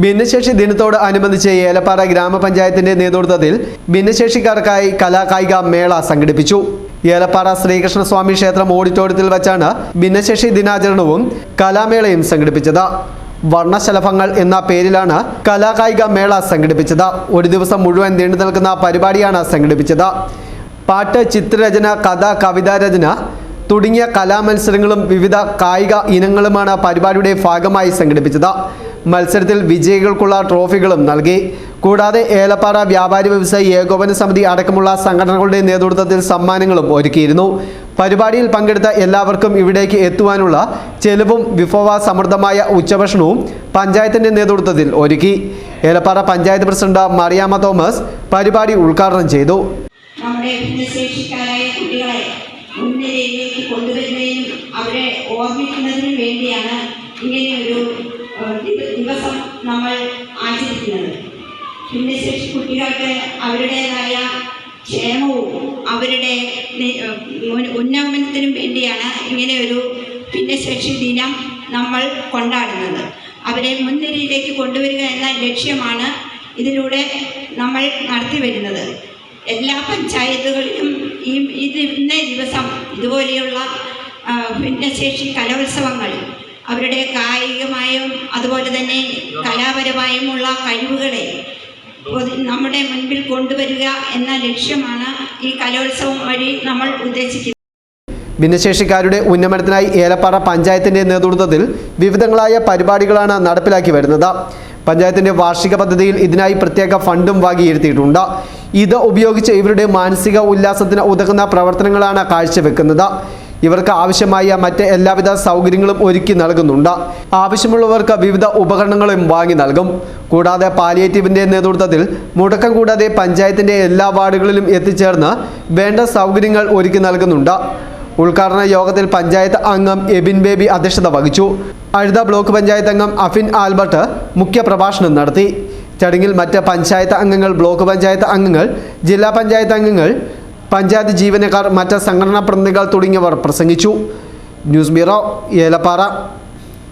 ഭിന്നശേഷി ദിനത്തോട് അനുബന്ധിച്ച് ഏലപ്പാറ ഗ്രാമപഞ്ചായത്തിന്റെ നേതൃത്വത്തിൽ ഭിന്നശേഷിക്കാർക്കായി കലാകായിക മേള സംഘടിപ്പിച്ചു. ഏലപ്പാറ ശ്രീകൃഷ്ണസ്വാമി ക്ഷേത്രം ഓഡിറ്റോറിയത്തിൽ വെച്ചാണ് ഭിന്നശേഷി ദിനാചരണവും കലാമേളയും സംഘടിപ്പിച്ചത്. വർണശലഭങ്ങൾ എന്ന പേരിലാണ് കലാകായിക മേള സംഘടിപ്പിച്ചത്. ഒരു ദിവസം മുഴുവൻ നീണ്ടു നിൽക്കുന്ന പരിപാടിയാണ് സംഘടിപ്പിച്ചത്. പാട്ട് ചിത്രരചന കഥ കവിതാരചന തുടങ്ങിയ കലാമത്സരങ്ങളും വിവിധ കായിക ഇനങ്ങളുമാണ് പരിപാടിയുടെ ഭാഗമായി സംഘടിപ്പിച്ചത്. മത്സരത്തിൽ വിജയികൾക്കുള്ള ട്രോഫികളും നൽകി. കൂടാതെ ഏലപ്പാറ വ്യാപാരി വ്യവസായി ഏകോപന സമിതി അടക്കമുള്ള സംഘടനകളുടെ നേതൃത്വത്തിൽ സമ്മാനങ്ങളും ഒരുക്കിയിരുന്നു. പരിപാടിയിൽ പങ്കെടുത്ത എല്ലാവർക്കും ഇവിടേക്ക് എത്തുവാനുള്ള ചെലവും വിഭവ സമൃദ്ധമായ ഉച്ചഭക്ഷണവും പഞ്ചായത്തിന്റെ നേതൃത്വത്തിൽ ഒരുക്കി. ഏലപ്പാറ പഞ്ചായത്ത് പ്രസിഡന്റ് മറിയാമ്മ തോമസ് പരിപാടി ഉദ്ഘാടനം ചെയ്തു. നമ്മുടെ ഭിന്നശേഷിക്കാരായ അവരെ വേണ്ടിയാണ് ഇങ്ങനെയൊരു ദിവസം നമ്മൾ ആചരിക്കുന്നത്. ഭിന്നശേഷി കുട്ടികൾക്ക് അവരുടേതായ ക്ഷേമവും അവരുടെ ഉന്നമനത്തിനും വേണ്ടിയാണ് ഇങ്ങനെയൊരു ഭിന്നശേഷി ദിനം നമ്മൾ കൊണ്ടാടുന്നത്. അവരെ മുൻനിരയിലേക്ക് കൊണ്ടുവരിക എന്ന ലക്ഷ്യമാണ് ഇതിലൂടെ നമ്മൾ നടത്തി വരുന്നത്. എല്ലാ പഞ്ചായത്തുകളിലും ഈ ഇത് ഇന്നേ ദിവസം ഇതുപോലെയുള്ള ഭിന്നശേഷി കലോത്സവങ്ങൾ അവരുടെ കായികമായും അതുപോലെ തന്നെ കലാപരമായുമുള്ള കഴിവുകളെ നമ്മുടെ മുൻപിൽ കൊണ്ടുവരിക എന്ന ലക്ഷ്യമാണ് ഈ കലോത്സവം വഴി നമ്മൾ ഉദ്ദേശിക്കുന്നത്. ഭിന്നശേഷിക്കാരുടെ ഉന്നമനത്തിനായി ഏലപ്പാറ പഞ്ചായത്തിന്റെ നേതൃത്വത്തിൽ വിവിധങ്ങളായ പരിപാടികളാണ് നടപ്പിലാക്കി വരുന്നത്. പഞ്ചായത്തിന്റെ വാർഷിക പദ്ധതിയിൽ ഇതിനായി പ്രത്യേക ഫണ്ടും വാങ്ങിയിരുത്തിയിട്ടുണ്ട്. ഇത് ഉപയോഗിച്ച് ഇവരുടെ മാനസിക ഉല്ലാസത്തിന് ഉതകുന്ന പ്രവർത്തനങ്ങളാണ് കാഴ്ചവെക്കുന്നത്. ഇവർക്ക് ആവശ്യമായ മറ്റ് എല്ലാവിധ സൗകര്യങ്ങളും ഒരുക്കി നൽകുന്നുണ്ട്. ആവശ്യമുള്ളവർക്ക് വിവിധ ഉപകരണങ്ങളും വാങ്ങി നൽകും. കൂടാതെ പാലിയേറ്റീവിന്റെ നേതൃത്വത്തിൽ മുടക്കം കൂടാതെ പഞ്ചായത്തിന്റെ എല്ലാ വാർഡുകളിലും എത്തിച്ചേർന്ന് വേണ്ട സൗകര്യങ്ങൾ ഒരുക്കി നൽകുന്നുണ്ട്. ഉദ്ഘാടന യോഗത്തിൽ പഞ്ചായത്ത് അംഗം എബിൻ ബേബി അധ്യക്ഷത വഹിച്ചു. അഴുത ബ്ലോക്ക് പഞ്ചായത്ത് അംഗം അഫിൻ ആൽബർട്ട് മുഖ്യപ്രഭാഷണം നടത്തി. ചടങ്ങിൽ മറ്റ് പഞ്ചായത്ത് അംഗങ്ങൾ ബ്ലോക്ക് പഞ്ചായത്ത് അംഗങ്ങൾ ജില്ലാ പഞ്ചായത്ത് അംഗങ്ങൾ പഞ്ചായത്ത് ജീവനക്കാർ മറ്റ് സംഘടനാ പ്രതിനിധികൾ തുടങ്ങിയവർ പ്രസംഗിച്ചു. News bureau Elappara.